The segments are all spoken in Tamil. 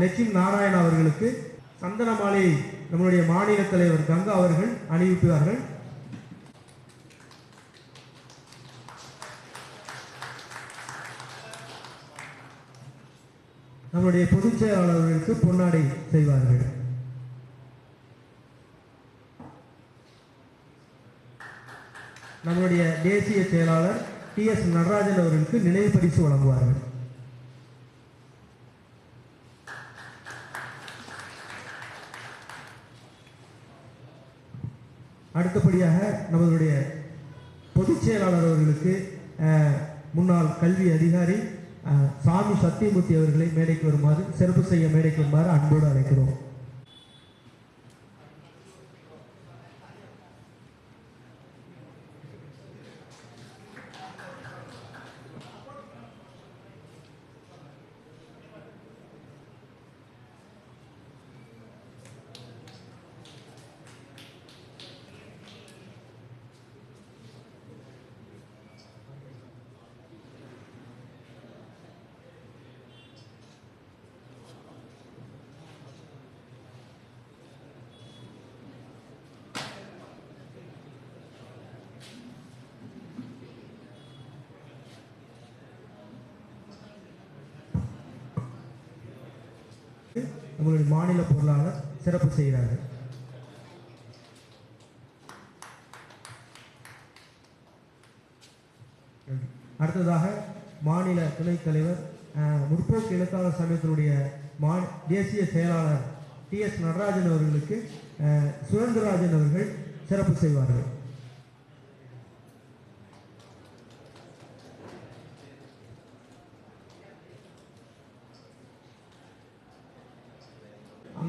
லட்சுமி நாராயண் அவர்களுக்கு சந்தன மாலை நம்மளுடைய மாநில தலைவர் கங்கா அவர்கள் அணிவிப்பார்கள் நம்முடைய பொதுச் செயலாளர்களுக்கு பொன்னாடை செய்வார்கள். நம்முடைய தேசிய செயலாளர் டி எஸ் நடராஜன் அவர்களுக்கு நினைவு பரிசு வழங்குவார்கள். அடுத்தபடியாக நம்மளுடைய பொதுச் செயலாளர் அவர்களுக்கு முன்னாள் கல்வி அதிகாரி சாமி சத்தியமூர்த்தி அவர்களை மேடைக்கு வருமாறு சிறப்பு செய்ய மேடைக்கு வருமாறு அன்போடு அழைக்கிறோம். உங்களுடைய மாநில பொருளாளர் சிறப்பு செய்கிறார்கள். அடுத்ததாக மாநில துணைத் தலைவர் முற்போக்கு எழுத்தாளர் சமயத்தினுடைய மா தேசிய செயலாளர் டி எஸ் நடராஜன் அவர்களுக்கு சுரேந்திரராஜன் அவர்கள் சிறப்பு செய்வார்கள்.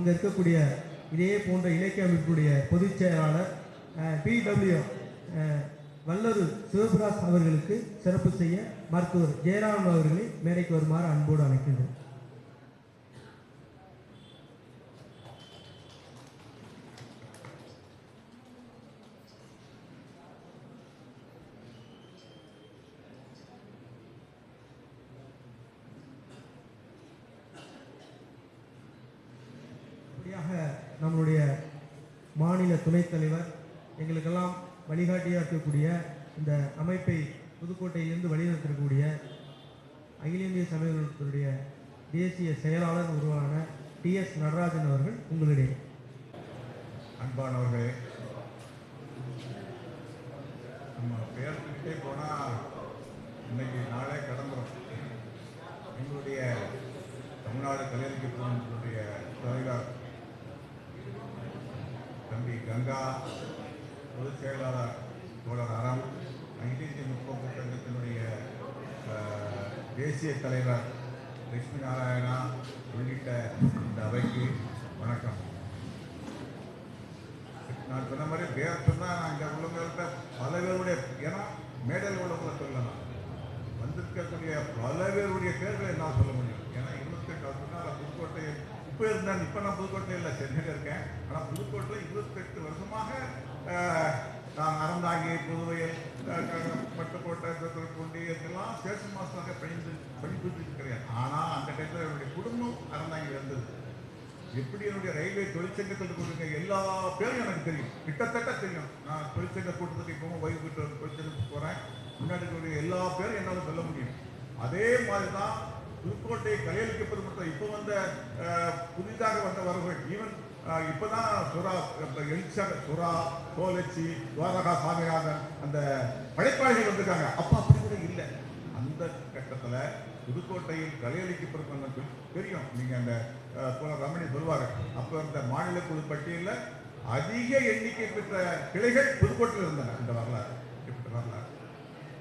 இங்கே இருக்கக்கூடிய இதே போன்ற இலக்கிய அமைப்புடைய பொதுச் செயலாளர் பிடபிள்யூ வல்லூர் சிவபிராஸ் அவர்களுக்கு சிறப்பு செய்ய மருத்துவர் ஜெயராமன் அவர்களை மேடைக்கு வருமாறு அன்போடு அழைக்கின்றோம் இப்படியாக நம்மளுடைய மாநில துணைத் தலைவர் எங்களுக்கெல்லாம் வழிகாட்டியாக இருக்கக்கூடிய இந்த அமைப்பை புதுக்கோட்டையிலிருந்து வழிநடத்திருக்கக்கூடிய அகில இந்திய சமயத்தினுடைய தேசிய செயலாளர் உருவான டி எஸ் நடராஜன் அவர்கள் உங்களுடைய. அன்பானவர்களே நம்ம பேர்த்துக்கிட்டே போனால் இன்னைக்கு நாளே கடந்துடும் எங்களுடைய தமிழ்நாடு கலைஞருக்கு போனுடைய தலைவர் தம்பி கங்கா பொதுச் செயலாளர் தோழர் அறம் ஐக்கிய முற்போக்கு சங்கத்தினுடைய தேசிய தலைவர் லட்சுமி நாராயணா உள்ளிட்ட இந்த அவைக்கு வணக்கம். நான் சொன்ன மாதிரி பேர் சொன்னால் நான் இங்கே உள்ளவங்கள்ட்ட பல பேருடைய ஏன்னா மேடையில் உள்ளவங்களை சொல்லலாம். வந்திருக்கக்கூடிய பல பேருடைய பேர்களை என்னால் சொல்ல முடியும். ஏன்னா இருபத்தெட்டு வருஷம் நான் புதுக்கோட்டை இப்போ இருந்தேன் இப்போ நான் புதுக்கோட்டையில் இல்லை சென்னையில் இருக்கேன். ஆனால் புதுக்கோட்டையில் இருபத்தெட்டு வருஷமாக நான் அறந்தாங்கி புதுவையில் பட்டுக்கோட்டை திருப்பூண்டி இதெல்லாம் ஸ்டேஷன் மாஸ்டராக பயந்து படிப்பிட்டு கிடையாது ஆனால் அந்த டைத்தில் என்னுடைய குடும்பம் அறந்தாங்க இருந்தது எப்படி என்னுடைய ரயில்வே தொழிற்சங்கத்தில் கொடுங்க எல்லா பேரும் எனக்கு தெரியும் கிட்டத்தட்ட தெரியும் நான் தொழிற்சங்க கூட்டத்துக்கு இப்போ ஓய்வு பெற்ற தொழிற்சங்கத்துக்கு போகிறேன் முன்னாடி இருக்கிற எல்லா பேரும் என்னால் சொல்ல முடியும் அதே மாதிரி தான் புதுக்கோட்டை கலையளிக்கப்பது மட்டும் இப்போ வந்த புதிதாக வந்தவர்கள் ஈவன் இப்போ தான் சுறா இப்ப எழுச்சாக சுறா கோலச்சி துவாரகா சாமிநாதன் அந்த படைப்பாளிகள் வந்திருக்காங்க. அப்போ அப்படி கூட இல்லை. அந்த கட்டத்தில் புதுக்கோட்டையில் கலையளிக்கப்படும் தெரியும். நீங்கள் அந்த போல ரமணி சொல்வாங்க அப்போ இந்த மாநில குழு பட்டியலில் அதிக எண்ணிக்கை பெற்ற கிளைகள் புதுக்கோட்டையில் இருந்தன இந்த வரலாறு.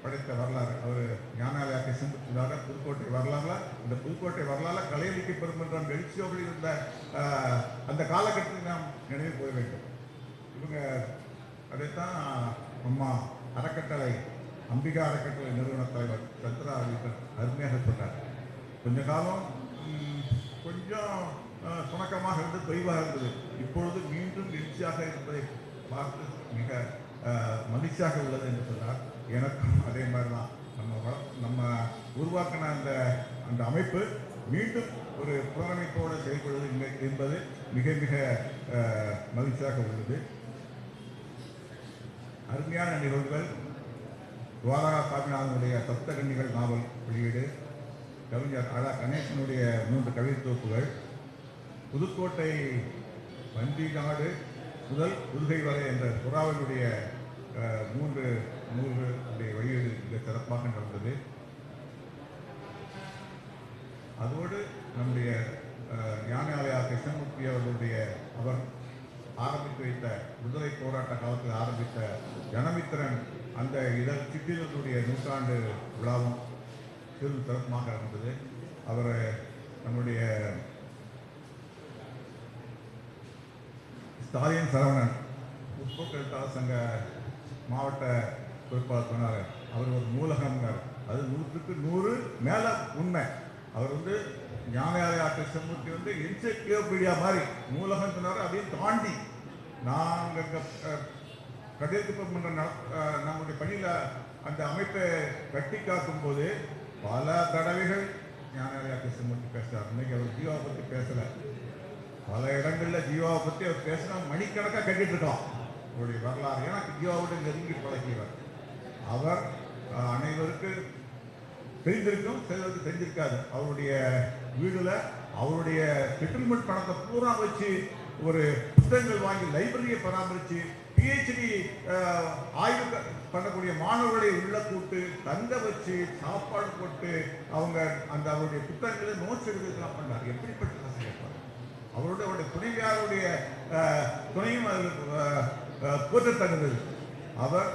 படைத்த வரலாறு. அவர் ஞானாலயாக்கை சிந்தித்ததாக புதுக்கோட்டை வரலாறுல இந்த புதுக்கோட்டை வரலாறு கலையளிக்கு பெருமன்றம் எழுச்சியோடு இருந்த அந்த காலகட்டத்தில் நாம் நினைவு போக வேண்டும். இவங்க அதைத்தான் அம்மா அறக்கட்டளை அம்பிகா அறக்கட்டளை நிறுவன தலைவர் சந்திரா அவர்கள் அருமையாக சொன்னார் கொஞ்ச காலம் கொஞ்சம் சுணக்கமாக இருந்து தொய்வாக இருந்தது. இப்பொழுது மீண்டும் எழுச்சியாக இருப்பதை பார்த்து மிக மகிழ்ச்சியாக உள்ளது என்று சொன்னார். எனக்கும் அதே மாதிரி தான் நம்ம நம்ம உருவாக்கின அந்த அந்த அமைப்பு மீண்டும் ஒரு புலனமைப்போடு செயல்படுவது என்பது மிக மிக மகிழ்ச்சியாக உள்ளது. அருமையான நிகழ்வுகள். துவாரகா சாமிநாதனுடைய சப்தகன்னிகள் நாவல் வெளியீடு. கவிஞர் அழா கணேசனுடைய மூன்று கவிதை தொகுப்புகள் புதுக்கோட்டை வண்டி நாடு முதல் புதுகை வரை என்ற புறாவினுடைய மூன்று மூன்று நூல்களுடைய வெளியீடு மிக சிறப்பாக நடந்தது. அதோடு நம்முடைய ஞானாலயா கிருஷ்ணமூர்த்தி அவர்களுடைய அவர் ஆரம்பித்து வைத்த விடுதலை போராட்ட காலத்தில் ஆரம்பித்த ஜனமித்திரன் அந்த இதழ் சித்திரத்துடைய நூற்றாண்டு விழாவும் சிறு சிறப்பமாக இருந்தது அவர் நம்முடைய ஸ்டாலின் சரவணன் முற்போக்கு எழுத்தாளர் சங்க மாவட்ட பொறுப்பாளர் சொன்னார். அவர் ஒரு நூலகம்னார் அது நூற்றுக்கு நூறு மேலே உண்மை. அவர் வந்து ஞானயாலயா கிருஷ்ணமூர்த்தி வந்து என்சைக்ளோபீடியா மாதிரி நூலகம் சொன்னார். அதையும் தாண்டி நாங்கள் கடையெழுத்து மன்ற நட- நம்முடைய பணியில் அந்த அமைப்பை கட்டி காக்கும் போது பல தடவைகள் ஞானயாலயா கிருஷ்ணமூர்த்தி பேசுகிறார் இன்னைக்கு அவர் ஜீவா பற்றி பேசலை. பல இடங்களில் ஜீவாவை பற்றி அவர் பேசினா மணிக்கணக்காக கட்டிட்டு இருக்கான். அவருடைய வரலாறு. ஏன்னா ஜீவாவோட நெருங்கி பழகியவர். அவர் அனைவருக்கு தெரிந்திருக்கும் சிலருக்கு தெரிஞ்சிருக்காது அவருடைய வீடுல அவருடைய செட்டில்மெண்ட் பணத்தை பூரா வச்சு ஒரு புத்தகங்கள் வாங்கி லைப்ரரியை பராமரித்து பிஹெச்டி ஆய்வு பண்ணக்கூடிய மாணவர்களை உள்ள கூட்டு தங்க வச்சு சாப்பாடு போட்டு அவங்க அந்த அவருடைய புத்தகங்களை நோட்ஸ் எடுக்கிறதுலாம் பண்ணார். எப்படிப்பட்ட ஆசிரியர் அவருடைய அவருடைய துணைவியாருடைய துணையும் போற்றத்தகுந்தது அவர்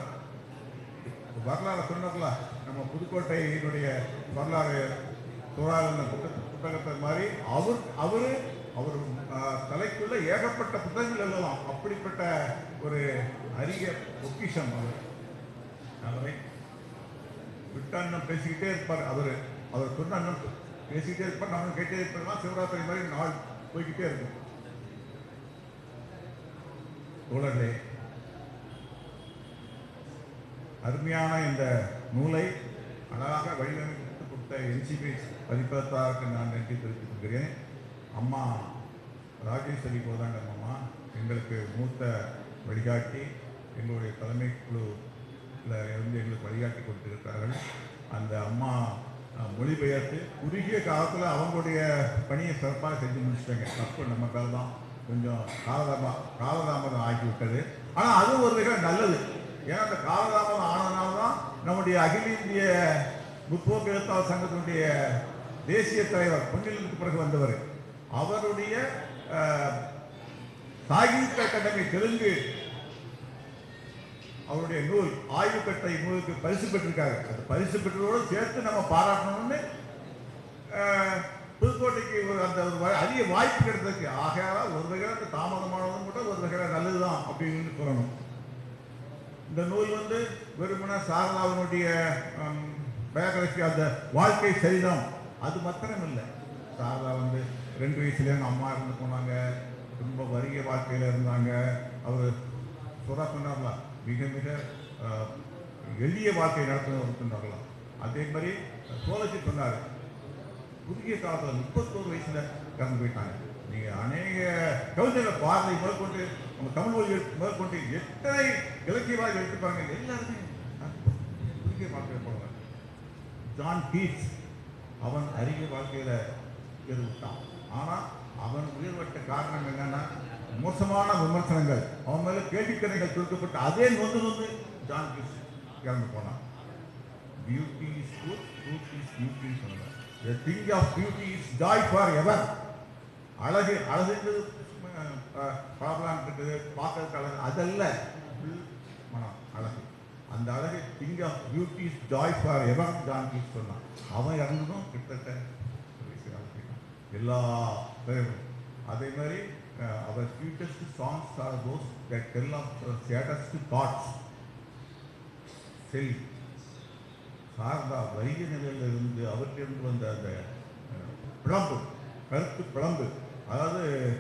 வரலாறு சொன்னார்ல நம்ம புதுக்கோட்டையினுடைய வரலாறு தோழாளர் புத்தக புத்தகத்தை மாதிரி அவர் அவர் அவர் தலைக்குள்ள ஏகப்பட்ட புத்தகங்கள் எழுதலாம் அப்படிப்பட்ட ஒரு அரிய பொக்கிஷம் அவர். அவரை விட்டாண்ணம் பேசிக்கிட்டே இருப்பார் அவர். அவர் சொன்ன அண்ணன் பேசிக்கிட்டே இருப்பார். நம்ம கேட்டே இருப்போம்னா சிவராத்திரி மாதிரி நாள் போய்கிட்டே இருக்கும். தோழர்களே அருமையான இந்த நூலை அழகாக வடிவமைத்து கொடுத்த என்சிபி பதிப்பதற்காக நான் நன்றி தெரிவித்துக் கொள்கிறேன். அம்மா ராஜேஸ்வரி கோதாண்டம் அம்மா எங்களுக்கு மூத்த வழிகாட்டி எங்களுடைய தலைமை குழுவில் இருந்து எங்களுக்கு வழிகாட்டி கொடுத்திருக்கிறார்கள். அந்த அம்மா மொழிபெயர்த்து குறுகிய காலத்தில் அவங்களுடைய பணியை சிறப்பாக செஞ்சு முடிச்சிட்டாங்க. தப்பு நம்ம பேர் தான் கொஞ்சம் காலதாம காலதாமதம் ஆகிவிட்டது. ஆனால் அது ஒரு வகையில் நல்லது. ஏன்னா அந்த காலதாமதம் ஆனதுனால தான் நம்முடைய அகில இந்திய முற்போக்கு எழுத்தாளர் சங்கத்தினுடைய தேசிய தலைவர் பொன்னிலுக்கு பிறகு வந்தவர். அவருடைய சாகித்ய அகாடமி தெலுங்கு அவருடைய நூல் ஆய்வு கட்டை நூலுக்கு பரிசு பெற்றிருக்காரு. அந்த பரிசு பெற்றதோடு சேர்த்து நம்ம பாராட்டணும்னு புதுக்கோட்டைக்கு ஒரு அந்த ஒரு அதிக வாய்ப்பு கிடைத்ததுக்கு ஆகையால ஒரு வகையில் தாமதமானதும் கூட ஒரு வகையில் நல்லதுதான் அப்படின்னு சொல்லணும். இந்த நூல் வந்து வெறுமன சாரதாவினுடைய பயோகிராஃபி அந்த வாழ்க்கை சரிதம் அது மாத்திரம் இல்லை சாரதா வந்து ரெண்டு வயசுல எங்கள் அம்மா இருந்து போனாங்க. ரொம்ப வறிய வாழ்க்கையில் இருந்தாங்க. அவர் சுரா சொன்னார்களா மிக மிக எளிய வாழ்க்கை நடத்துன்னு சொன்னார்களாம் அதே மாதிரி சோழச்சி சொன்னார். புதிய காலத்தில் முப்பத்தோரு வயசில் இறந்து போயிட்டாங்க. அநேக கவிஞர்கள் பாரதி முதற்கொண்டு நம்ம தமிழ் மொழி முதற்கொண்டு எத்தனை இலக்கியவாதி எடுத்துப்பாங்க எல்லாருமே குறுகிய வாழ்க்கையில் போடுவாங்க ஜான் கீட்ஸ் அவன் அறிய வாழ்க்கையில் உயர்விட்டான் ஆனா அவன் உயர்வட்ட காரணம் என்னன்னா மோசமான விமர்சனங்கள். அவன் மேல கேள்விக்கணைகள் திருத்தப்பட்டு அதே நொந்து நொந்து ஜான் கீட்ஸ் இறந்து போனான். Beauty is good good is beauty சொன்னார் the thing of beauty is joy for அழகு அழகுன்றது ப்ராப்ளம் இருக்குது பார்க்கறதுக்கு அழகு. அதல்ல மனம் அழகு. அந்த அழகு thing of beauty is joy for ever John சொன்னான். அவன் இறந்ததும் கிட்டத்தட்ட எல்லா பேரும். அதே மாதிரி அவர் sweetest songs are those that tell of saddest thoughts செல் சாரதா வறிய நிலையில் இருந்து அவற்றிலிருந்து வந்த அந்த பிளம்பு கருத்து பிளம்பு. அதாவது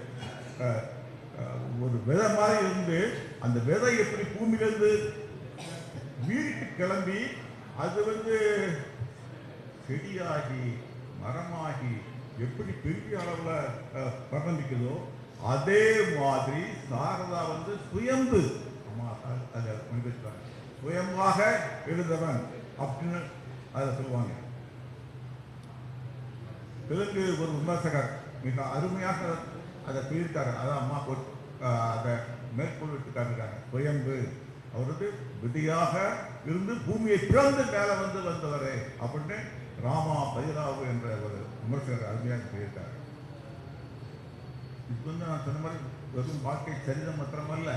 ஒரு விதை மாதிரி இருந்து அந்த விதை எப்படி பூமியிலிருந்து வீட்டுக்கு கிளம்பி அது வந்து செடியாகி மரமாகி எப்படி பெரிய அளவில் பிரபந்திக்குதோ அதே மாதிரி சாரதா வந்து சுயம்பு. அம்மா அ- அதை சுயம்பாக எழுந்தவன் அப்படின்னு அதை சொல்லுவாங்க. தெலுங்கு ஒரு விமர்சகர். மிக அருமையாக அதை பிரித்தார். அதான் அம்மா அதை மேற்கொள்ளிட்டு காட்டுறாங்க சுயம்பு அவருக்கு விதியாக இருந்து பூமியை பிறந்து மேலே வந்து வந்தவர் அப்படின்னு ராமா பைராவு என்ற ஒரு விமர்சகர் அருமையாக சொல்லியிருக்காரு இது வந்து நான் சொன்ன மாதிரி வெறும் வாழ்க்கை சரிதம் மாத்திரமல்ல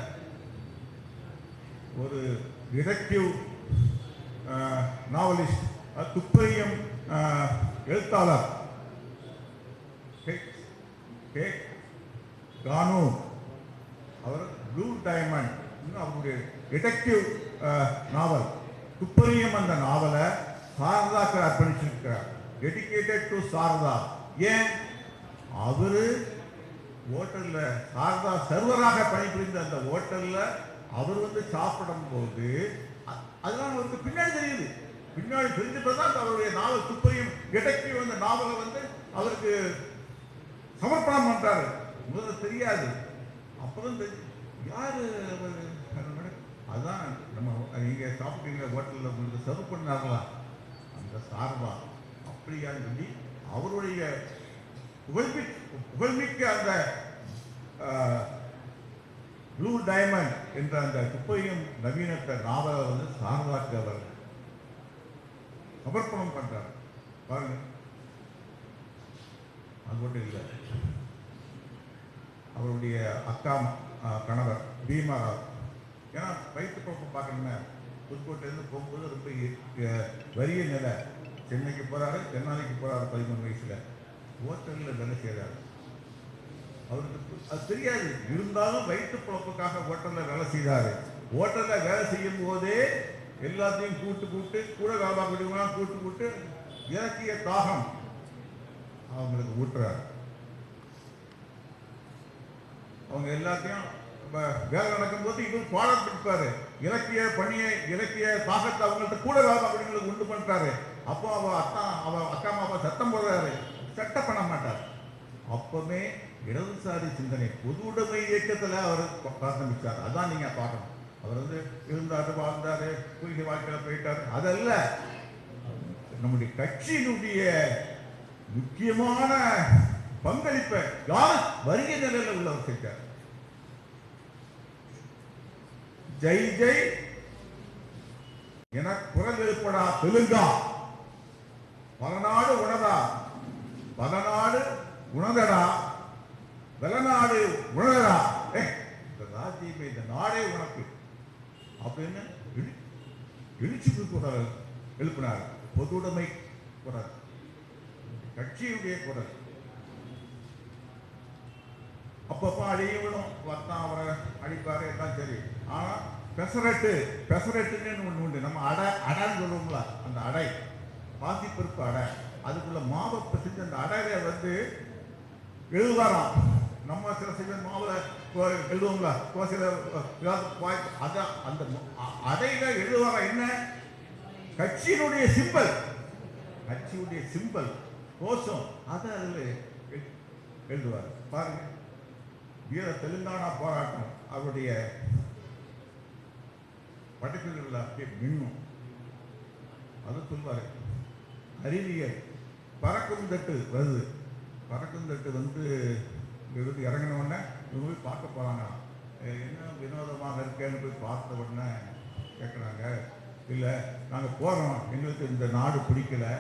ஒரு டிடெக்டிவ் நாவலிஸ்ட் துப்பரியம் எழுத்தாளர். கே- கானு அவர் ப்ளூ டைமண்ட் அவருடைய டிடெக்டிவ் நாவல். துப்பறியும் அந்த நாவலை சாரதாக்கு அர்ப்பணிச்சிருக்கிறார். Dedicated to Sarada. ஏன்? அவர் ஹோட்டலில் சாரதா சர்வராக பணிபுரிந்த அந்த ஹோட்டலில் அவர் வந்து சாப்பிடும் போது அதெல்லாம் அவருக்கு பின்னாடி தெரியுது. பின்னாடி தெரிஞ்சப்பதான் அவருடைய நாவல் துப்பறியும் டிடெக்டிவ் அந்த நாவலை வந்து அவருக்கு சமர்ப்பணம் பண்றாரு முதல்ல தெரியாது. அப்பதான் தெரிஞ்சு யாரு அதான் நம்ம நீங்க சாப்பிட்டீங்க ஹோட்டலில் உங்களுக்கு சர்வ் பண்ணாங்களா? அந்த சார்பா? அப்படியான்னு சொல்லி அவருடைய புகழ்மி புகழ்மிக்க அந்த ப்ளூ டைமண்ட் என்ற அந்த துப்பையும் நவீனத்தை நாவலை வந்து சார்பாக்கு அவர் சமர்ப்பணம் பண்றார். பாருங்க. அது மட்டும் இல்லை. அவருடைய அக்கா கணவர் பீமாராவ். ஏன்னா வயிற்று போக்கு பார்க்கணுமே. புதுக்கோட்டையிலேருந்து போகும்போது ரொம்ப அஹ், வறிய நிலை. சென்னைக்கு போகிறாரு தென்னாலிக்கு போகிறாரு பதிமூணு வயசில். ஹோட்டலில் வேலை செய்கிறாரு அவருக்கு அது தெரியாது. இருந்தாலும் வயிற்று குழப்புக்காக ஹோட்டலில் வேலை செய்தாரு ஹோட்டலில் வேலை செய்யும் போதே எல்லாத்தையும் கூட்டு கூட்டு கூட வேலை பார்க்கக்கூடியவங்களாம் கூட்டு கூட்டு இலக்கிய தாகம். அவங்களுக்கு ஊட்டுறார். அவங்க எல்லாத்தையும் வேலை நடக்கும்போது இவர் பாடம் பிடிப்பாரு. இலக்கிய பணியை இலக்கிய தாகத்தை அவங்கள்ட்ட கூட வேலை அப்படிங்களுக்கு உண்டு பண்றாரு. அப்போ அவ அத்தா அவ அக்கா மாவா சத்தம் போடுறாரு. சட்டம் பண்ண மாட்டார். அப்பவே இடதுசாரி சிந்தனை பொது உடைமை இயக்கத்துல அவர் ப- ஆரம்பிச்சார் அதான் நீங்க பார்க்கணும் அவர் வந்து இருந்தாரு வாழ்ந்தாரு குறுகிய வாழ்க்கையில் போயிட்டாரு. அதல்ல நம்முடைய கட்சியினுடைய முக்கியமான பங்களிப்பை யார் வருகை நிலையில் உள்ளவர் செஞ்சார் ஜெய் ஜெய் என குரல் எழுப்படா தெலுங்கா. பல நாடு உணரா. பல நாடு உணரடா. வெளநாடு உணரா இந்த ராஜ்யமே இந்த நாடே உனக்கு. அப்படின்னு எழுச்சி குரல் எழுப்பினார். பொதுவுடைமை குரல். கட்சியுடைய குரல் அப்பப்போ அடியும் விழும் வத்தான் அவரை அடிப்பாரு எல்லாம் சரி ஆனா பெசரட்டு பெசரட்டுன்னு ஒண்ணு உண்டு நம்ம அடை அடைன்னு சொல்லுவோங்களா அந்த அடை பாசிப்பருப்பு அடை அதுக்குள்ள மாவை பிசைஞ்சு அந்த அடையில வந்து எழுதுவாராம் நம்ம சில சில மாவுல எழுதுவோங்களா சில அதான் அந்த அடையில எழுதுவாராம் என்ன கட்சியினுடைய சிம்பல் கட்சியுடைய சிம்பல் கோஷம். அதை அதில் எழுதுவார். பாருங்க. வீர தெலுங்கானா போராட்டம். அவருடைய படைப்புகளில் அப்படியே மின்னும். அது சொல்வார். அறிவியல். பறக்கும் தட்டு வருது. பறக்கும் தட்டு வந்து இருந்து இறங்கின உடனே இவங்க போய் பார்க்க போறாங்க. என்ன வினோதமாக இருக்கேன்னு போய் பார்த்த உடனே கேட்குறாங்க இல்லை நாங்கள் போகிறோம் எங்களுக்கு இந்த நாடு பிடிக்கல.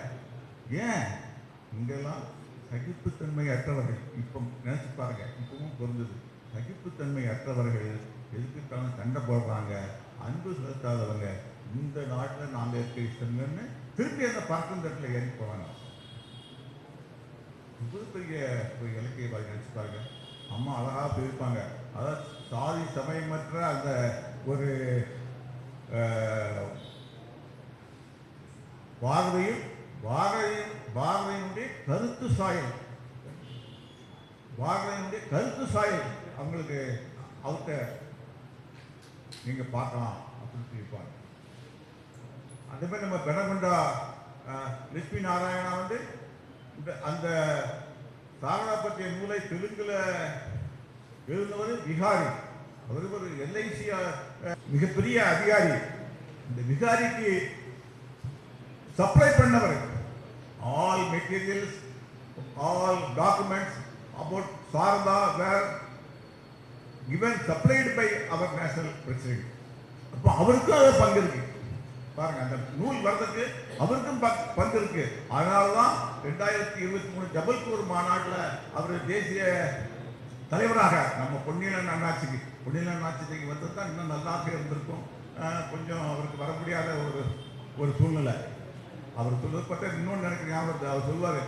ஏன்? இங்கெல்லாம் சகிப்புத்தன்மை அற்றவர்கள் இப்போ நினச்சி பாருங்க இப்பவும் பொருந்தது சகிப்புத்தன்மை அற்றவர்கள் எதுக்குத்தாலும் சண்டை போடுறாங்க அன்பு செலுத்தாதவங்க. இந்த நாட்டில் நாங்கள் இருக்க இஷ்டங்கன்னு திருப்பி அந்த பறக்கும் தட்டில் ஏறி போவாங்க இவ்வளவு பெரிய ஒரு இலக்கியவாதி நினச்சி பாருங்க. அம்மா அழகா போயிருப்பாங்க அதாவது சாதி சமயமற்ற அந்த ஒரு பார்வையும் பார்வையும் பாரதியினுடைய கருத்து சாயல். பாரதியினுடைய கருத்து சாயல். அவங்களுக்கு அவர்கிட்ட நீங்க பார்க்கலாம் அப்படின்னு சொல்லியிருப்பாங்க. அதே மாதிரி நம்ம பெனகொண்டா லட்சுமி நாராயணா வந்து இந்த அந்த சாரணா பற்றிய நூலை தெலுங்குல எழுந்தவர் விகாரி. அவர் ஒரு எல்ஐசி மிகப்பெரிய அதிகாரி. இந்த விகாரிக்கு சப்ளை பண்ணவர் all materials all documents about Sarada were given supplied by our national president. அப்போ அவருக்கும் அதை பங்கு இருக்கு. பாருங்க அந்த நூல் வர்றதுக்கு அவருக்கும் பங்- பங்கு இருக்கு. அதனாலதான் ரெண்டாயிரத்தி இருபத்தி மூணு ஜபல்பூர் மாநாட்டில் அவர் தேசிய தலைவராக நம்ம பொன்னியலன் அண்ணாச்சிக்கு பொன்னியலன் அண்ணாச்சிக்கு வந்து தான் இன்னும் நல்லாக இருந்திருக்கும். கொஞ்சம் அவருக்கு வர முடியாத ஒரு ஒரு சூழ்நிலை. அவர் சொல்லப்பட்ட இன்னொன்று எனக்கு ஞாபகம் அவர் சொல்வார்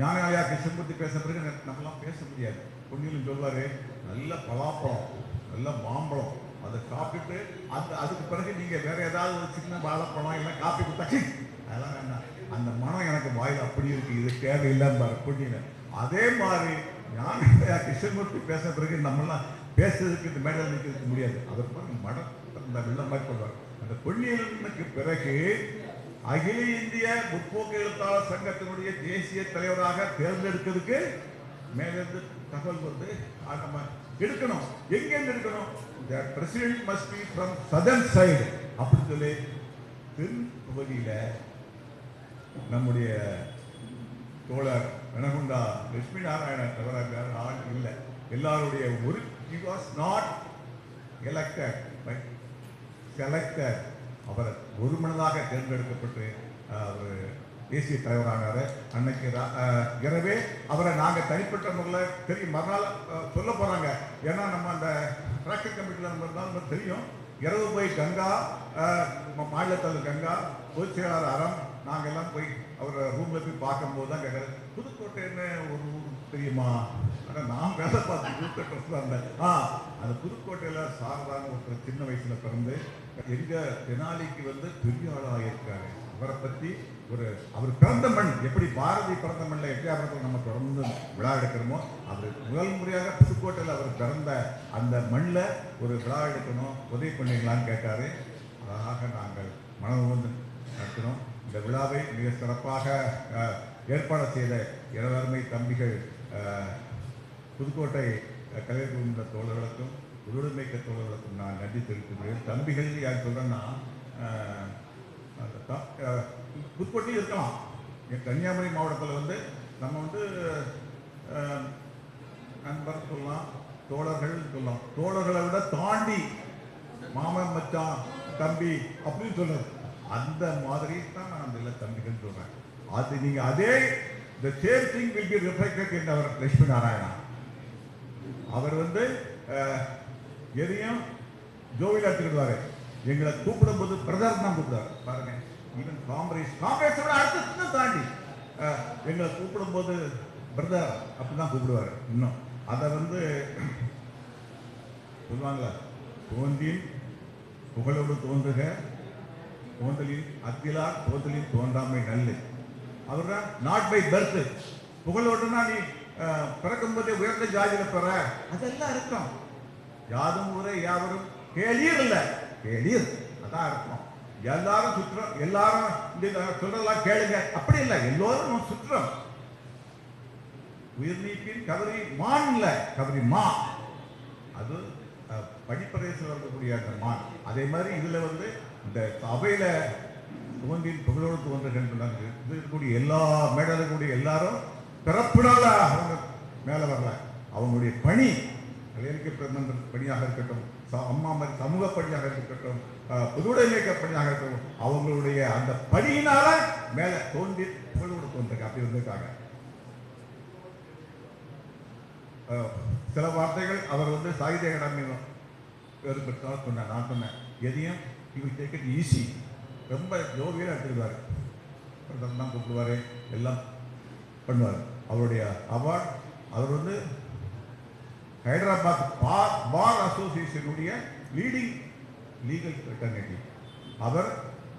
ஞானாலயா பற்றி பேச பிறகு நம்மளாம் பேச முடியாது. பொன்னியிலும் சொல்வார் நல்ல பலாப்பழம் நல்ல மாம்பழம் அதை காப்பிட்டு அந்த அதுக்கு பிறகு நீங்கள் வேற ஏதாவது ஒரு சின்ன வாழைப்பழம் இல்லை காப்பி கொடுத்தா அதெல்லாம் வேண்டாம். அந்த மனம் எனக்கு வாயில் அப்படி இருக்கு இது தேவையில்லைன்னு பொன்னியில் அதே மாதிரி ஞானாலயா கிருஷ்ணமூர்த்தி பேச பிறகு நம்மளாம் பேசுறதுக்கு இந்த மேடையில் நிற்கிறதுக்கு முடியாது. அதற்கு பிறகு மடம் அந்த வெள்ள மாதிரி சொல்வார். அந்த பொன்னியலுக்கு பிறகு அகில இந்திய முற்போக்கு எழுத்தாளர் சங்கத்தினுடைய தேசிய தலைவராக தேர்ந்தெடுக்கிறதுக்கு மேலிருந்து தகவல் வந்து நம்ம எடுக்கணும். எங்கேருந்து எடுக்கணும்? The president must be from southern side அப்படி சொல்லி தென் பகுதியில் நம்முடைய தோழர் ரணகுண்டா லட்சுமி நாராயணன் தவிர ஆள் இல்லை. எல்லாருடைய ஒரு he was not elected by selected அவர் ஒரு மனதாக தேர்ந்தெடுக்கப்பட்டு அவர் தேசிய தலைவரானார். அன்னைக்கு எனவே அவரை நாங்கள் தனிப்பட்ட முறையில் தெரியும். மறுநாள் சொல்ல போகிறாங்க ஏன்னா நம்ம அந்த டிராக்டர் கமிட்டியில் நம்ம இருந்தாலும் நமக்கு தெரியும். இரவு போய் கங்கா அஹ், மாநில தலைவர் கங்கா பொதுச் செயலாளர் அறம் நாங்கள் எல்லாம் போய் அவரை ரூமில் போய் பார்க்கும்போது தான் கேட்குறது புதுக்கோட்டைன்னு ஒரு ஊர் தெரியுமா? ஆனால் நான் வேலை பார்த்து புதுக்கோட்டை ஆ அந்த புதுக்கோட்டையில் சாரதான ஒருத்தர் சின்ன வயசில் பிறந்து எங்கள் தெனாலிக்கு வந்து பெரிய ஆளாக இருக்காரு அவரை பற்றி ஒரு அவர் பிறந்த மண் எப்படி பாரதி பிறந்த மண்ணில் எட்டியாபுரத்தில் நம்ம தொடர்ந்து விழா எடுக்கிறோமோ அவர் முதல் முறையாக புதுக்கோட்டையில் அவர் பிறந்த அந்த மண்ணில் ஒரு விழா எடுக்கணும் உதவி பண்ணீங்களான்னு கேட்டார். அதாக நாங்கள் மனது நடத்தினோம் இந்த விழாவை மிக சிறப்பாக ஏற்பாடு செய்த இரவருமை தம்பிகள் புதுக்கோட்டை அஹ், கலைஞர் தோழர்களுக்கும் உருடுமைக்க தோழர்களுக்கும் நான் நன்றி தெரிவித்துக்கிறேன் தம்பிகள் யார் சொல்கிறேன்னா அஹ், புதுக்கோட்டையும் இருக்கலாம். என் கன்னியாகுமரி மாவட்டத்தில் வந்து நம்ம வந்து நண்பர் சொல்லலாம் தோழர்கள் சொல்லலாம். தோழர்களை விட தாண்டி மாமன் மச்சான் தம்பி அப்படின்னு சொல்றது. அந்த மாதிரி தான் நான் அந்த இல்ல தம்பிகள் சொல்றேன். அது நீங்க அதே இந்த same thing will be reflected in அவர் லட்சுமி நாராயணா அவர் வந்து எதையும் ஜோவிலா எடுத்துக்கிடுவாரு. எங்களை கூப்பிடும்போது பிரதர் தான் கூப்பிடுவார். பாருங்க ஈவன் காங்கிரஸ் காங்கிரஸோட அடுத்த தாண்டி எங்களை எங்களை கூப்பிடும்போது பிரதர் அப்படிதான் கூப்பிடுவாரு இன்னும். அதை வந்து சொல்லுவாங்களா? தோன்றின் புகழோடு தோன்றுக தோன்றலின் அத்திலா தோன்றலின் தோன்றாமை நல்லு. அவர் தான் நாட் பை பர்த் புகழோடுனா நீ பிறக்கும்போதே உயர்ந்த ஜாதியில பெற. அதெல்லாம் அர்த்தம் யாதும் ஊரே யாவரும் கேளீர் இல்ல. கேளீர் அதான் அர்த்தம் எல்லாரும் சுற்றம் எல்லாரும் இந்த சொல்றதெல்லாம் கேளுங்க. அப்படி இல்லை எல்லோரும் நம்ம சுற்றம். உயிர்நீப்பின் கவரி மான் இல்ல கவரி மா. அது அஹ், படிப்பறையில் இருக்கக்கூடிய அந்த மான். அதே மாதிரி இதுல வந்து இந்த அவையில தோன்றின் புகழோடு தோன்றுகின்றாங்க இது இருக்கக்கூடிய எல்லா மேடையில் இருக்கக்கூடிய எல்லாரும் பிறப்பினால அவங்க மேல வரல. அவங்களுடைய பணி கலையறிக்கை பிரதமர் பணியாக இருக்கட்டும் ச- அம்மா மாதிரி சமூக பணியாக இருக்கட்டும் அஹ், இயக்க பணியாக இருக்கட்டும் அவங்களுடைய அந்த பணியினால மேலே தோன்றி புகழோடு தோன்றுங்க அப்படி வந்திருக்காங்க சில வார்த்தைகள் அவர் வந்து சாகித்ய அகாடமி பேர் பெற்றால் நான் சொன்னேன் எதையும் இவர் டேக் இட் ஈஸி ரொம்ப ஜோவியாக எடுத்துருவார் பிரதமர் தான் கூப்பிடுவார் எல்லாம் பண்ணுவார். அவருடைய அவார்ட் அவர் வந்து ஹைதராபாத் பார் பார் அசோசியேஷனுடைய லீடிங் லீகல் ஃபெட்டர்னிட்டி அவர்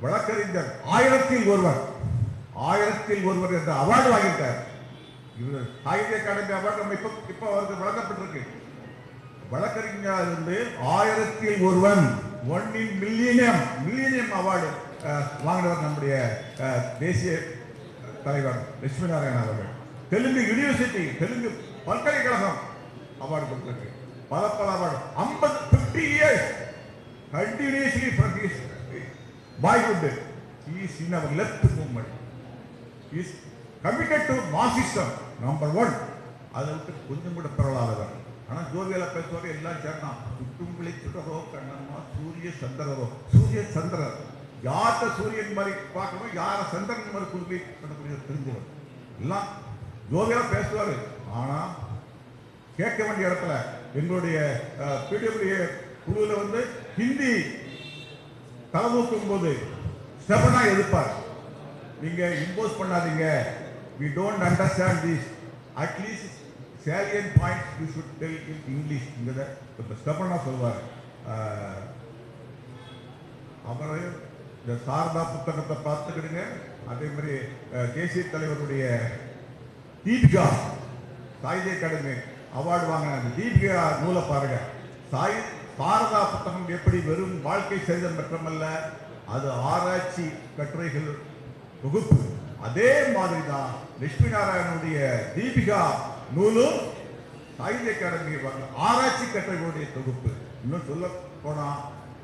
வழக்கறிஞர். ஆயிரத்தில் ஒருவர். ஆயிரத்தில் ஒருவர் என்ற அவார்டு வாங்கிட்டார் இவர் சாகித்ய அகாடமி அவார்டு நம்ம இப்போ இப்போ அவருக்கு வழங்கப்பட்டிருக்கு. வழக்கறிஞர் இருந்து ஆயிரத்தில் ஒருவன். One in millennium millennium award வாங்கினவர் நம்முடைய அஹ், தேசிய தலைவர் லட்சுமி நாராயணன் அவர்கள். தெலுங்கு யூனிவர்சிட்டி தெலுங்கு பல்கலைக்கழகம் அவார்டு கொடுத்திருக்கு. பல பல அவார்டு ஐம்பது fifty years continuously from boy boyhood is in our left movement is committed to Marxism number one அதை விட்டு கொஞ்சம் கூட பரவலாதவர் ஆனால் ஜோதியில பேசுவாரு எல்லாம் சேரணும் சுட்டும்புளி சுடரோ கண்ணம்மா சூரிய சந்திரரோ சூரிய சந்திரர். யார்கிட்ட சூரியன் மாதிரி பார்க்கணும் யாரை சந்திரன் மாதிரி குழுப்பி பண்ணக்கூடிய தெரிஞ்சவர் எல்லாம் ஜோதியில பேசுவார். ஆனால் கேட்க வேண்டிய இடத்துல எங்களுடைய பிடிஎஃப்டிய குழுவில் வந்து ஹிந்தி தலைதூக்கும் போது ஸ்டெபனா எதிர்ப்பார் நீங்க இம்போஸ் பண்ணாதீங்க. We don't understand this at least salient points you should tell in English english. இங்க ஸ்டெபனா சொல்வார். அஹ், அப்புறம் இந்த சாரதா புத்தகத்தை பார்த்துக்கிடுங்க. அதே மாதிரி தேசிய தலைவருடைய தீபிகா சாகித்ய அகாடமி அவார்டு வாங்கின அந்த தீபிகா நூலை பாருங்க. சாய் பாரதா புத்தகம் எப்படி வெறும் வாழ்க்கை சரிதம் பெற்றமல்ல அது ஆராய்ச்சி கட்டுரைகள் தொகுப்பு அதே மாதிரி தான் லட்சுமி நாராயணனுடைய தீபிகா நூலும் சாகித்ய அகாடமி ஆராய்ச்சி கட்டுரைகளுடைய தொகுப்பு. இன்னும் சொல்ல போனா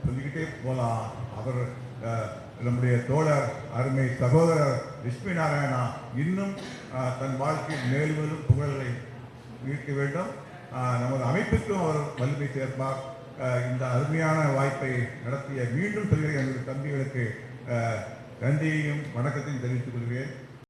சொல்லிக்கிட்டே போலாம். அவர் நம்முடைய தோழர் அருமை சகோதரர் லட்சுமி நாராயணா இன்னும் தன் வாழ்க்கையில் மேலும் புகழ்களை ஈர்க்க வேண்டும். நமது அமைப்புக்கும் அவர் வலிமை சேர்ப்பார். இந்த அருமையான வாய்ப்பை நடத்திய மீண்டும் சொல்கிறேன் எனது தம்பிகளுக்கு நன்றியையும் வணக்கத்தையும் தெரிவித்துக் கொள்கிறேன்.